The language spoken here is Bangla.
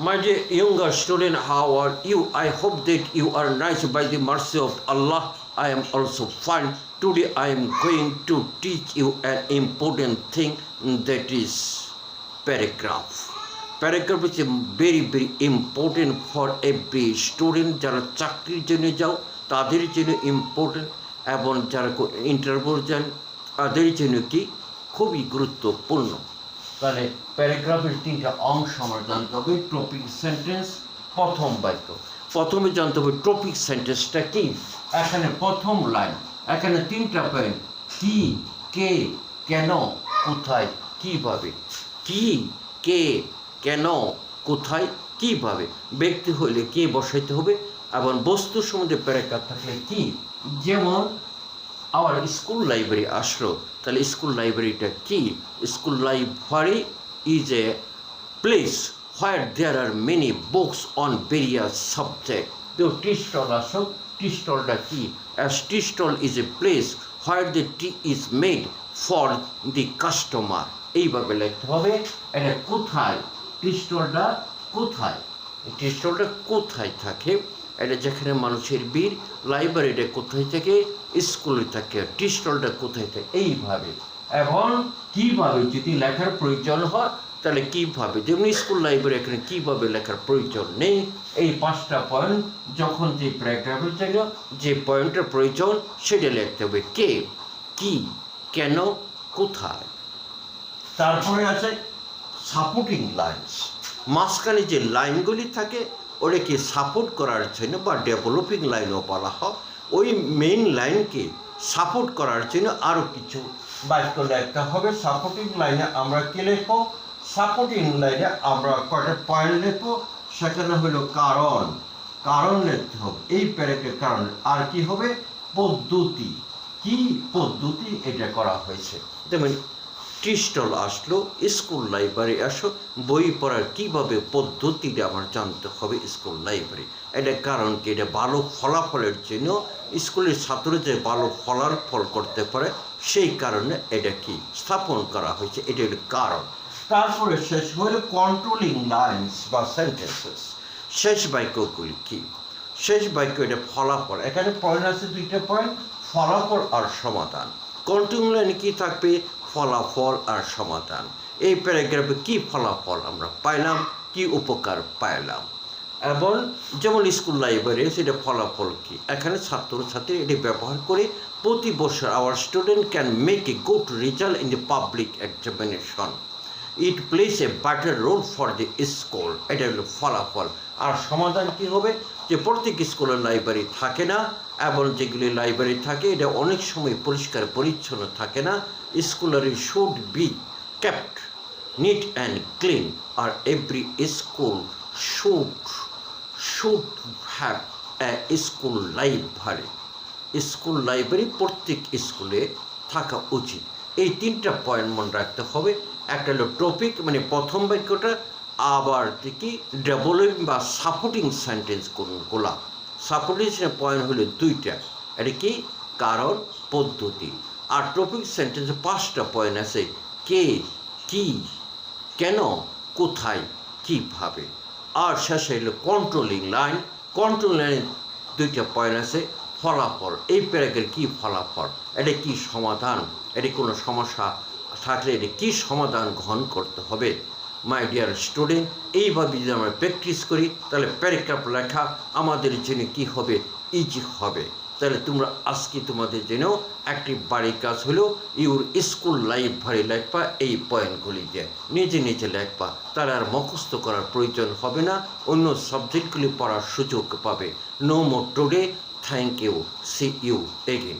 My dear younger student, how are you? I hope that you are nice by the mercy of Allah. I am also fine. Today I am going to teach you an important thing that is paragraph. Paragraph is very very important for every student যারা চাকরির জন্য যাও তাদের জন্য ইম্পর্টেন্ট এবং যারা ইন্টারভিউ যান তাদের জন্য কি খুবই গুরুত্বপূর্ণ তাহলে প্যারাগ্রাফের তিনটা অংশ আমার জানতে হবে টপিক সেন্টেন্স, প্রথম বাক্য। প্রথমে জানতে হবে টপিক সেন্টেন্সটা কি? এখানে প্রথম লাইন, এখানে তিনটা পয়েন্ট কি, কে, কেন, কোথায়, কীভাবে। কি, কে, কেন, কোথায়, কীভাবে। ব্যক্তি হইলে কে বসাইতে হবে, এবং বস্তু সম্বন্ধে প্যারাগ্রাফ থাকলে কি? যেমন আমার স্কুল লাইব্রেরি আসলো। তাহলে স্কুল লাইব্রেরিটা কি? School library is a place where there are many books on various subject তো টি স্টল আসো টি স্টলটা কি? As tea stall is a place where the tea is made for the customer এইভাবে লিখতে হবে। এটা কোথায়? টি স্টলটা কোথায়? টি স্টলটা কোথায় থাকে? এটা যেখানে মানুষের বীর লাইব্রেরিটা কোথায় থাকে স্কুলে থাকে টি স্টলটা কোথায় থাকে, এইভাবে। এবং কীভাবে যদি লেখার প্রয়োজন হয়, তাহলে কীভাবে? যেমন স্কুল লাইব্রেরি এখানে কীভাবে লেখার প্রয়োজন নেই? এই পাঁচটা পয়েন্ট যখন যে প্যারাগ্রাফের জন্য যে পয়েন্টের প্রয়োজন, সেটা লিখতে হবে কে, কি, কেন, কোথায়? তারপরে আছে সাপোর্টিং লাইন্স মাঝখানে যে লাইনগুলি থাকে ওটাকে সাপোর্ট করার জন্য বা ডেভেলপিং লাইনও বলা হয়। ওই মেইন লাইনকে সাপোর্ট করার জন্য আরও কিছু বাক্য লিখতে হবে। সাপোর্টিং লাইনে আমরা কী লিখব? সাপোর্টিং লাইনে আমরা কয়টা পয়েন্ট লিখব? সেখানে হলো কারণ। কারণ লিখতে হবে। এই প্যারেগ্রাফের কারণ আর কি হবে? পদ্ধতি। কি পদ্ধতি এটা করা হয়েছে? যেমন টি স্টল আসলো, স্কুল লাইব্রেরি আসো, বই পড়ার কীভাবে পদ্ধতিটা আমার জানতে হবে স্কুল লাইব্রেরি। এটা কারণ কি? এটা ভালো ফলাফলের জন্য স্কুলের ছাত্র যে ভালো ফলাফল করতে পারে, সেই কারণে এটা কি স্থাপন করা হয়েছে, এটা হলো কারণ। তারপরে শেষ হলো কন্ট্রোলিং লাইন্স বা সেন্টেন্সেস শেষ বাক্যগুলি কি? শেষ বাক্য এটা ফলাফল। এখানে পয়েন্ট আছে দুইটা পয়েন্ট ফলাফল আর সমাধান। কন্টিনিউ লাইনে কি থাকবে? ফলাফল আর সমাধান। এই প্যারাগ্রাফে কি ফলাফল আমরা পাইলাম, কি উপকার পাইলাম? এবং যেমন স্কুল লাইব্রেরি, সেটা ফলাফল কি? এখানে ছাত্রছাত্রী এটি ব্যবহার করে প্রতি বছর our student can make a good result in the public examination it place a better role for the school এটা হলো ফলাফল। আর সমাধান কি হবে? যে প্রত্যেক স্কুলের লাইব্রেরি থাকে না এবং যেগুলি লাইব্রেরি থাকে, এটা অনেক সময় পরিষ্কার, পরিচ্ছন্ন থাকে না। School area should be kept neat and clean R every school should should have a school library school library প্রত্যেক স্কুলে থাকা উচিত। এই তিনটা পয়েন্ট মনে রাখতে হবে। একটা হলো টপিক মানে প্রথম বাক্যটা আবার কি ডেভেলপিং বা সাপোর্টিং সেন্টেন্স কোনগুলা সাপোর্টিং পয়েন্ট হলো দুইটা। এটা কি? কারণ, পদ্ধতি। আর টপিক সেন্টেন্সে পাঁচটা পয়েন্ট আছে। কে, কি, কেন, কোথায়, কীভাবে। আর শেষে হলো কন্ট্রোলিং লাইন কন্ট্রোল লাইনে দুইটা পয়েন্ট আছে, ফলাফল। এই প্যারাগের কি ফলাফল? এটা কি সমাধান? এটি কোনো সমস্যা থাকলে এটি কী সমাধান গ্রহণ করতে হবে? মাই ডিয়ার স্টুডেন্ট এইভাবে যদি আমরা প্র্যাকটিস করি, তাহলে প্যারাগ্রাফ লেখা আমাদের জন্য কি হবে? ইজি হবে। তাহলে তোমরা আজকে তোমাদের জন্য একটি বাড়ির কাজ হলো ইউর স্কুল লাইফ ভারী লেখবা, এই পয়েন্টগুলি দিয়ে নিজে নিজে লেখবা। তাহলে আর মুখস্থ করার প্রয়োজন হবে না, অন্য সাবজেক্টগুলি পড়ার সুযোগ পাবে। No more today thank you see you again